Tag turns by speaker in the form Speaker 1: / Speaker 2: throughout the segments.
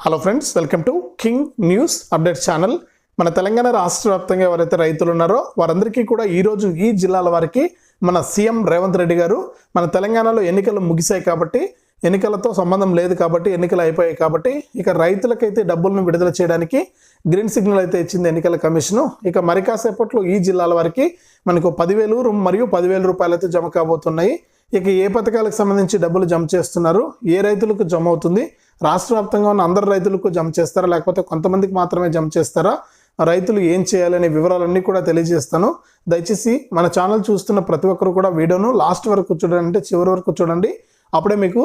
Speaker 1: Hello friends welcome to King news update channel మన తెలంగాణ రాష్ట్ర వ్యాప్తంగా ఎవరైతే రైతులు ఉన్నారో వారందరికీ కూడా ఈరోజు ఈ జిల్లాల వారికి మన సీఎం రేవంత్ రెడ్డి గారు మన తెలంగాణలో ఎన్నికలు ముగిశాయి కాబట్టి ఎన్నికలతో సంబంధం లేదు కాబట్టి ఎన్నికలు అయిపోయాయి కాబట్టి ఇక రైతులకైతే డబ్బులను విడుదల చేయడానికి గ్రీన్ సిగ్నల్ అయితే ఇచ్చింది ఎన్నికల కమిషను. ఇక మరి కాసేపట్లో ఈ జిల్లాల వారికి మనకు పదివేలు మరియు పదివేల రూపాయలు అయితే జమ కాబోతున్నాయి. ఇక ఏ పథకాలకు సంబంధించి డబ్బులు జమ చేస్తున్నారు? ఏ రైతులకు జమ అవుతుంది? రాష్ట్ర వ్యాప్తంగా ఉన్న అందరు రైతులకు జమ చేస్తారా? లేకపోతే కొంతమందికి మాత్రమే జమ చేస్తారా? రైతులు ఏం చేయాలనే వివరాలన్నీ కూడా తెలియజేస్తాను. దయచేసి మన ఛానల్ చూస్తున్న ప్రతి ఒక్కరు కూడా వీడియోను లాస్ట్ వరకు చూడండి. అంటే చివరి వరకు చూడండి. అప్పుడే మీకు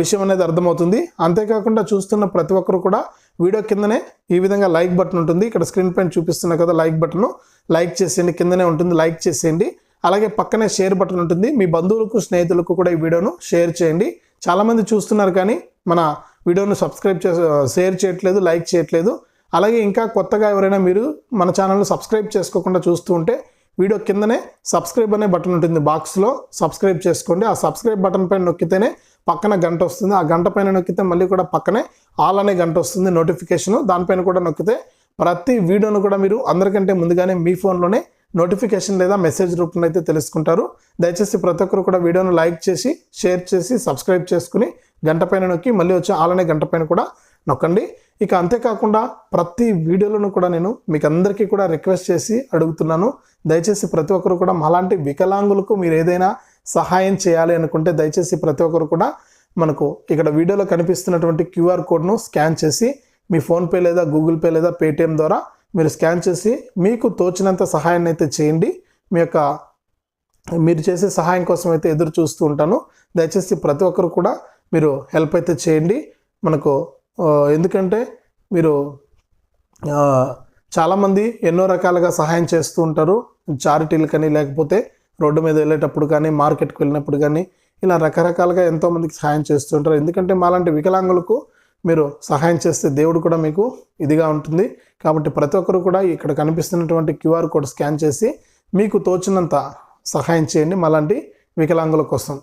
Speaker 1: విషయం అనేది అర్థమవుతుంది. అంతేకాకుండా చూస్తున్న ప్రతి ఒక్కరు కూడా వీడియో కిందనే ఈ విధంగా లైక్ బటన్ ఉంటుంది. ఇక్కడ స్క్రీన్ పైన చూపిస్తున్న కదా లైక్ బటన్. లైక్ చేసేయండి. కిందనే ఉంటుంది. లైక్ చేసేయండి. అలాగే పక్కనే షేర్ బటన్ ఉంటుంది. మీ బంధువులకు స్నేహితులకు కూడా ఈ వీడియోను షేర్ చేయండి. చాలామంది చూస్తున్నారు కానీ మన వీడియోను సబ్స్క్రైబ్ చే షేర్ చేయట్లేదు లైక్ చేయట్లేదు. అలాగే ఇంకా కొత్తగా ఎవరైనా మీరు మన ఛానల్ను సబ్స్క్రైబ్ చేసుకోకుండా చూస్తూ ఉంటే వీడియో కిందనే సబ్స్క్రైబ్ అనే బటన్ ఉంటుంది బాక్స్లో. సబ్స్క్రైబ్ చేసుకోండి. ఆ సబ్స్క్రైబ్ బటన్ పైన నొక్కితేనే పక్కన గంట వస్తుంది. ఆ గంట పైన నొక్కితే మళ్ళీ కూడా పక్కనే ఆల్ అనే గంట వస్తుంది నోటిఫికేషన్. దానిపైన కూడా నొక్కితే ప్రతి వీడియోను కూడా మీరు అందరికంటే ముందుగానే మీ ఫోన్లోనే నోటిఫికేషన్ లేదా మెసేజ్ రూపంలో అయితే తెలుసుకుంటారు. దయచేసి ప్రతి ఒక్కరు కూడా వీడియోను లైక్ చేసి షేర్ చేసి సబ్స్క్రైబ్ చేసుకుని గంట పైన నొక్కి మళ్ళీ వచ్చి ఆలనే గంట పైన కూడా నొక్కండి. ఇక అంతేకాకుండా ప్రతి వీడియోలను కూడా నేను మీకు అందరికీ కూడా రిక్వెస్ట్ చేసి అడుగుతున్నాను. దయచేసి ప్రతి ఒక్కరు కూడా మాలాంటి వికలాంగులకు మీరు ఏదైనా సహాయం చేయాలి అనుకుంటే దయచేసి ప్రతి ఒక్కరు కూడా మనకు ఇక్కడ వీడియోలో కనిపిస్తున్నటువంటి క్యూఆర్ కోడ్ను స్కాన్ చేసి మీ ఫోన్పే లేదా గూగుల్ పే లేదా పేటిఎం ద్వారా మీరు స్కాన్ చేసి మీకు తోచినంత సహాయాన్ని అయితే చేయండి. మీ యొక్క మీరు చేసే సహాయం కోసం అయితే ఎదురు చూస్తూ ఉంటాను. దయచేసి ప్రతి ఒక్కరు కూడా మీరు హెల్ప్ అయితే చేయండి. మనకు ఎందుకంటే మీరు చాలామంది ఎన్నో రకాలుగా సహాయం చేస్తూ ఉంటారు. చారిటీలు కానీ లేకపోతే రోడ్డు మీద వెళ్ళేటప్పుడు కానీ మార్కెట్కి వెళ్ళినప్పుడు కానీ ఇలా రకరకాలుగా ఎంతోమందికి సహాయం చేస్తూ ఉంటారు. ఎందుకంటే మాలాంటి వికలాంగులకు మీరు సహాయం చేస్తే దేవుడు కూడా మీకు ఇదిగా ఉంటుంది. కాబట్టి ప్రతి ఒక్కరు కూడా ఇక్కడ కనిపిస్తున్నటువంటి క్యూఆర్ కోడ్ స్కాన్ చేసి మీకు తోచినంత సహాయం చేయండి మాలాంటి వికలాంగుల కోసం.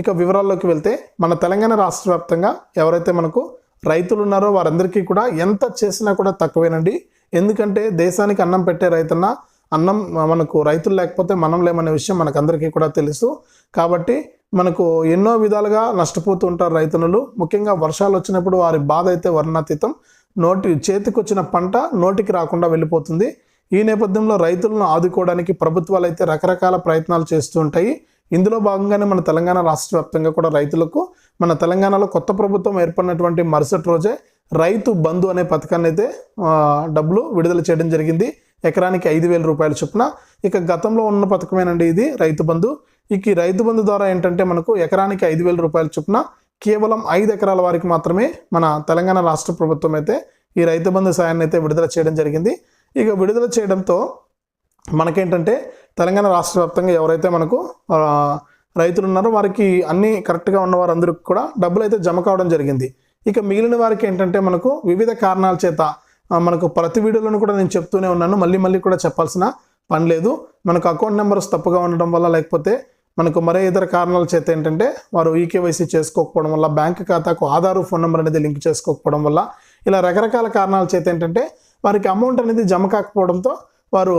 Speaker 1: ఇక వివరాల్లోకి వెళ్తే మన తెలంగాణ రాష్ట్ర వ్యాప్తంగా ఎవరైతే మనకు రైతులు ఉన్నారో వారందరికీ కూడా ఎంత చేసినా కూడా తక్కువేనండి. ఎందుకంటే దేశానికి అన్నం పెట్టే రైతన్న అన్నం మనకు రైతులు లేకపోతే మనం లేమనే విషయం మనకందరికీ కూడా తెలుసు. కాబట్టి మనకు ఎన్నో విధాలుగా నష్టపోతూ ఉంటారు రైతన్నులు ముఖ్యంగా వర్షాలు వచ్చినప్పుడు వారి బాధ అయితే వర్ణాతీతం. నోటి చేతికొచ్చిన పంట నోటికి రాకుండా వెళ్ళిపోతుంది. ఈ నేపథ్యంలో రైతులను ఆదుకోవడానికి ప్రభుత్వాలు అయితే రకరకాల ప్రయత్నాలు చేస్తూ ఉంటాయి. ఇందులో భాగంగానే మన తెలంగాణ రాష్ట్ర వ్యాప్తంగా కూడా రైతులకు మన తెలంగాణలో కొత్త ప్రభుత్వం ఏర్పడినటువంటి మరుసటి రోజే రైతు బంధు అనే పథకాన్ని అయితే డబ్బులు విడుదల చేయడం జరిగింది. ఎకరానికి ఐదు వేల రూపాయల చొప్పున. ఇక గతంలో ఉన్న పథకమేనండి ఇది రైతు బంధు. ఇక రైతు బంధు ద్వారా ఏంటంటే మనకు ఎకరానికి ఐదు వేల రూపాయల చొప్పున కేవలం ఐదు ఎకరాల వారికి మాత్రమే మన తెలంగాణ రాష్ట్ర ప్రభుత్వం అయితే ఈ రైతు బంధు సాయాన్ని అయితే విడుదల చేయడం జరిగింది. ఇక విడుదల చేయడంతో మనకేంటంటే తెలంగాణ రాష్ట్ర వ్యాప్తంగా ఎవరైతే మనకు రైతులు ఉన్నారో వారికి అన్నీ కరెక్ట్గా ఉన్న వారందరికీ కూడా డబ్బులు అయితే జమ కావడం జరిగింది. ఇక మిగిలిన వారికి ఏంటంటే మనకు వివిధ కారణాల చేత మనకు ప్రతి వీడియోలను కూడా నేను చెప్తూనే ఉన్నాను. మళ్ళీ మళ్ళీ కూడా చెప్పాల్సిన పని లేదు. మనకు అకౌంట్ నెంబర్స్ తప్పుగా ఉండడం వల్ల లేకపోతే మనకు మరే ఇతర కారణాల చేత ఏంటంటే వారు ఈకేవైసీ చేసుకోకపోవడం వల్ల బ్యాంక్ ఖాతాకు ఆధారు ఫోన్ నెంబర్ అనేది లింక్ చేసుకోకపోవడం వల్ల ఇలా రకరకాల కారణాల చేత ఏంటంటే వారికి అమౌంట్ అనేది జమ కాకపోవడంతో వారు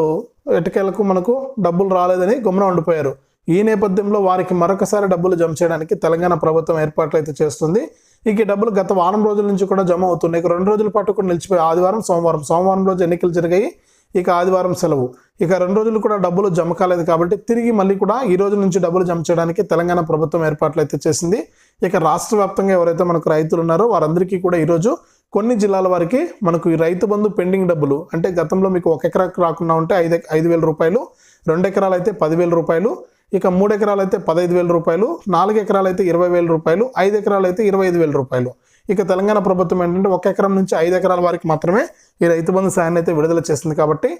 Speaker 1: ఎటకేలకు మనకు డబ్బులు రాలేదని గుమ్న ఉండిపోయారు. ఈ నేపథ్యంలో వారికి మరొకసారి డబ్బులు జమ చేయడానికి తెలంగాణ ప్రభుత్వం ఏర్పాట్లు అయితే చేస్తుంది. ఇక డబ్బులు గత వారం రోజుల నుంచి కూడా జమ అవుతున్నాయి. ఇక రెండు రోజుల పాటు కూడా నిలిచిపోయి ఆదివారం సోమవారం సోమవారం రోజు ఎన్నికలు జరిగాయి. ఇక ఆదివారం సెలవు. ఇక రెండు రోజులు కూడా డబ్బులు జమ కాలేదు కాబట్టి తిరిగి మళ్ళీ కూడా ఈ రోజు నుంచి డబ్బులు జమ చేయడానికి తెలంగాణ ప్రభుత్వం ఏర్పాట్లు అయితే చేసింది. ఇక రాష్ట్ర వ్యాప్తంగా ఎవరైతే మనకు రైతులు ఉన్నారో వారందరికీ కూడా ఈరోజు కొన్ని జిల్లాల వారికి మనకు ఈ రైతు బంధు పెండింగ్ డబ్బులు అంటే గతంలో మీకు ఒక ఎకరాకు రాకుండా ఉంటే ఐదు ఐదు వేల రూపాయలు రెండు ఎకరాలు అయితే పదివేల రూపాయలు ఇక మూడు ఎకరాలు అయితే పదహైదు వేల రూపాయలు నాలుగు ఎకరాలు అయితే ఇరవై వేల రూపాయలు ఐదు ఎకరాలు అయితే ఇరవై ఐదు వేల రూపాయలు. ఇక తెలంగాణ ప్రభుత్వం ఏంటంటే ఒక ఎకరం నుంచి ఐదు ఎకరాల వారికి మాత్రమే ఈ రైతు బంధు సాయాన్ని అయితే విడుదల చేసింది కాబట్టి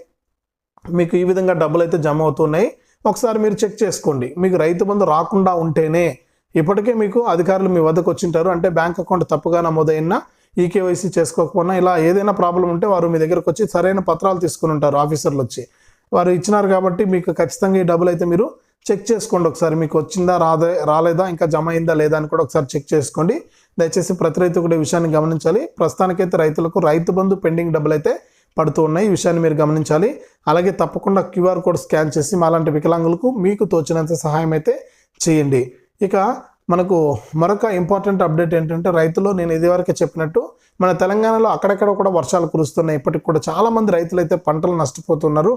Speaker 1: మీకు ఈ విధంగా డబ్బులు అయితే జమ అవుతున్నాయి. ఒకసారి మీరు చెక్ చేసుకోండి. మీకు రైతు బంధు రాకుండా ఉంటేనే ఇప్పటికే మీకు అధికారులు మీ వద్దకు వచ్చింటారు. అంటే బ్యాంక్ అకౌంట్ తప్పుగా నమోదైనా ఈకేవైసీ చేసుకోకపోయినా ఇలా ఏదైనా ప్రాబ్లం ఉంటే వారు మీ దగ్గరకు వచ్చి సరైన పత్రాలు తీసుకుని ఉంటారు ఆఫీసర్లు వచ్చి. వారు ఇచ్చినారు కాబట్టి మీకు ఖచ్చితంగా ఈ డబ్బులు అయితే మీరు చెక్ చేసుకోండి ఒకసారి. మీకు వచ్చిందా రాదే రాలేదా ఇంకా జమ అయిందా లేదా అని కూడా ఒకసారి చెక్ చేసుకోండి. దయచేసి ప్రతి రైతు కూడా ఈ విషయాన్ని గమనించాలి. ప్రస్తుతానికైతే రైతులకు రైతు బంధు పెండింగ్ డబ్బులు అయితే పడుతూ ఉన్నాయి. ఈ విషయాన్ని మీరు గమనించాలి. అలాగే తప్పకుండా క్యూఆర్ కోడ్ స్కాన్ చేసి మాలాంటి వికలాంగులకు మీకు తోచినంత సహాయం అయితే చేయండి. ఇక మనకు మరొక ఇంపార్టెంట్ అప్డేట్ ఏంటంటే రైతులు నేను ఇదివరకే చెప్పినట్టు మన తెలంగాణలో అక్కడక్కడ కూడా వర్షాలు కురుస్తున్నాయి. ఇప్పటికి కూడా చాలామంది రైతులు అయితే పంటలు నష్టపోతున్నారు.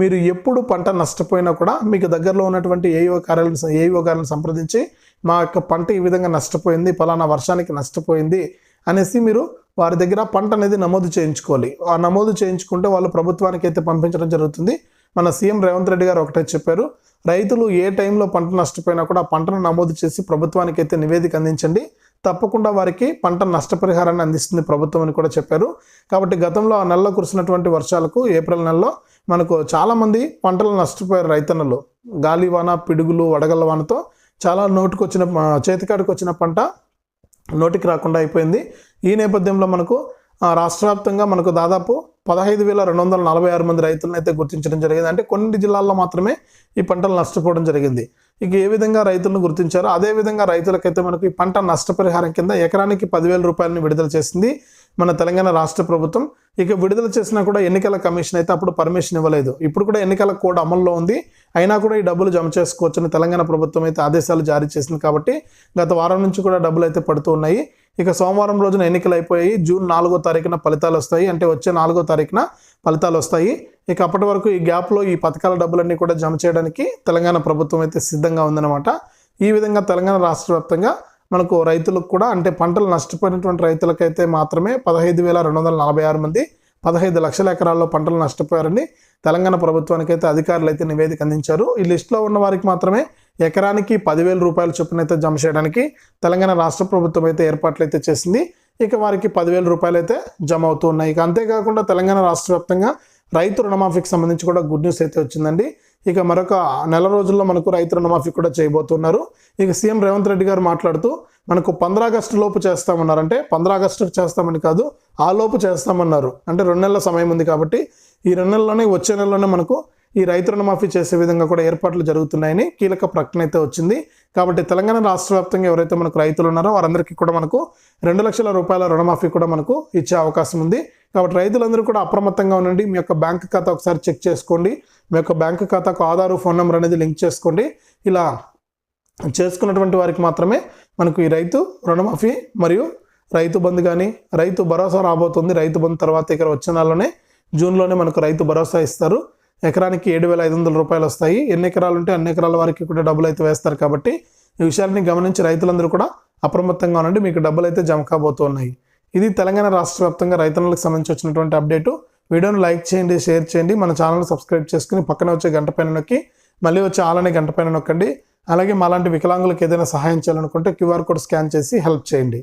Speaker 1: మీరు ఎప్పుడు పంట నష్టపోయినా కూడా మీకు దగ్గరలో ఉన్నటువంటి ఏఈఓ కార్యాలయం ఏఈఓ గారిని సంప్రదించి మా యొక్క పంట ఈ విధంగా నష్టపోయింది ఫలానా వర్షానికి నష్టపోయింది అనేసి మీరు వారి దగ్గర పంట అనేది నమోదు చేయించుకోవాలి. ఆ నమోదు చేయించుకుంటే వాళ్ళు ప్రభుత్వానికి అయితే పంపించడం జరుగుతుంది. మన సీఎం రేవంత్ రెడ్డి గారు ఒకటే చెప్పారు. రైతులు ఏ టైంలో పంట నష్టపోయినా కూడా పంటను నమోదు చేసి ప్రభుత్వానికి అయితే నివేదిక అందించండి. తప్పకుండా వారికి పంట నష్టపరిహారాన్ని అందిస్తుంది ప్రభుత్వం అని కూడా చెప్పారు. కాబట్టి గతంలో ఆ నెలలో కురిసినటువంటి వర్షాలకు ఏప్రిల్ నెలలో మనకు చాలామంది పంటలు నష్టపోయారు రైతన్నలు. గాలివాన పిడుగులు వడగళ్ళ వానతో చాలా నోటికొచ్చిన చేతికాడికి వచ్చిన పంట నోటికి రాకుండా అయిపోయింది. ఈ నేపథ్యంలో మనకు రాష్ట్ర వ్యాప్తంగా మనకు దాదాపు పదహైదు వేల రెండు వందల నలభై ఆరు మంది రైతులను అయితే గుర్తించడం జరిగింది. అంటే కొన్ని జిల్లాల్లో మాత్రమే ఈ పంటలు నష్టపోవడం జరిగింది. ఇక ఏ విధంగా రైతులను గుర్తించారో అదే విధంగా రైతులకైతే మనకు ఈ పంట నష్టపరిహారం కింద ఎకరానికి పదివేల రూపాయలను విడుదల చేసింది మన తెలంగాణ రాష్ట్ర ప్రభుత్వం. ఇక విడుదల చేసినా కూడా ఎన్నికల కమిషన్ అయితే అప్పుడు పర్మిషన్ ఇవ్వలేదు. ఇప్పుడు కూడా ఎన్నికల కోడ్ అమల్లో ఉంది. అయినా కూడా ఈ డబ్బులు జమ చేసుకోవచ్చని తెలంగాణ ప్రభుత్వం అయితే ఆదేశాలు జారీ చేసింది కాబట్టి గత వారం నుంచి కూడా డబ్బులు అయితే పడుతూ ఉన్నాయి. ఇక సోమవారం రోజున ఎన్నికలు అయిపోయాయి జూన్ నాలుగో తారీఖున ఫలితాలు వస్తాయి. అంటే వచ్చే నాలుగో తారీఖున ఫలితాలు వస్తాయి. ఇక అప్పటి వరకు ఈ గ్యాప్లో ఈ పథకాల డబ్బులన్నీ కూడా జమ చేయడానికి తెలంగాణ ప్రభుత్వం అయితే సిద్ధంగా ఉందన్నమాట. ఈ విధంగా తెలంగాణ రాష్ట్ర వ్యాప్తంగా మనకు రైతులకు కూడా అంటే పంటలు నష్టపోయినటువంటి రైతులకైతే మాత్రమే పదహైదు వేల రెండు వందల నలభై ఆరు మంది పదహైదు లక్షల ఎకరాల్లో పంటలు నష్టపోయారని తెలంగాణ ప్రభుత్వానికి అయితే అధికారులు అయితే నివేదిక అందించారు. ఈ లిస్టులో ఉన్న వారికి మాత్రమే ఎకరానికి పదివేల రూపాయల చొప్పున అయితే జమ చేయడానికి తెలంగాణ రాష్ట్ర ప్రభుత్వం అయితే ఏర్పాట్లు అయితే చేసింది. ఇక వారికి పదివేల రూపాయలు అయితే జమ అవుతూ ఉన్నాయి. ఇక అంతేకాకుండా తెలంగాణ రాష్ట్ర వ్యాప్తంగా రైతు రుణమాఫీకి సంబంధించి కూడా గుడ్ న్యూస్ అయితే వచ్చిందండి. ఇక మరొక నెల రోజుల్లో మనకు రైతు రుణమాఫీ కూడా చేయబోతున్నారు. ఇక సీఎం రేవంత్ రెడ్డి గారు మాట్లాడుతూ మనకు పంద్రా ఆగస్టు లోపు చేస్తామన్నారు అంటే పంద్రా ఆగస్టు చేస్తామని కాదు ఆ లోపు చేస్తామన్నారు. అంటే రెండు నెలల సమయం ఉంది కాబట్టి ఈ రెండు నెలలోనే వచ్చే నెలలోనే మనకు ఈ రైతు రుణమాఫీ చేసే విధంగా కూడా ఏర్పాట్లు జరుగుతున్నాయని కీలక ప్రకటన అయితే వచ్చింది. కాబట్టి తెలంగాణ రాష్ట్ర వ్యాప్తంగా ఎవరైతే మనకు రైతులు ఉన్నారో వారందరికీ కూడా మనకు రెండు లక్షల రూపాయల రుణమాఫీ కూడా మనకు ఇచ్చే అవకాశం ఉంది. కాబట్టి రైతులందరూ కూడా అప్రమత్తంగా ఉండండి. మీ యొక్క బ్యాంక్ ఖాతా ఒకసారి చెక్ చేసుకోండి. మీ యొక్క బ్యాంక్ ఖాతాకు ఆధారు ఫోన్ నెంబర్ అనేది లింక్ చేసుకోండి. ఇలా చేసుకున్నటువంటి వారికి మాత్రమే మనకు ఈ రైతు రుణమాఫీ మరియు రైతు బంధు కానీ రైతు భరోసా రాబోతుంది. రైతు బంధు తర్వాత ఇక్కడ వచ్చిన నెలలోనే జూన్లోనే మనకు రైతు భరోసా ఇస్తారు. ఎకరానికి ఏడు వేల ఐదు వందల రూపాయలు వస్తాయి. ఎన్ని ఎకరాలు ఉంటే అన్ని ఎకరాల వారికి కూడా డబ్బులు అయితే వేస్తారు కాబట్టి ఈ విషయాన్ని గమనించి రైతులందరూ కూడా అప్రమత్తంగా ఉండండి. మీకు డబ్బులు అయితే జమ కాబోతున్నాయి ఇది తెలంగాణ రాష్ట్ర వ్యాప్తంగా రైతన్నలకు సంబంధించి వచ్చినటువంటి అప్డేటు. వీడియోను లైక్ చేయండి షేర్ చేయండి. మన ఛానల్ సబ్స్క్రైబ్ చేసుకుని పక్కన వచ్చే గంట పైన నొక్కి మళ్ళీ వచ్చే ఆలనే గంట పైన నొక్కండి. అలాగే మాలాంటి వికలాంగులకు ఏదైనా సహాయం చేయాలనుకుంటే క్యూఆర్ కోడ్ స్కాన్ చేసి హెల్ప్ చేయండి.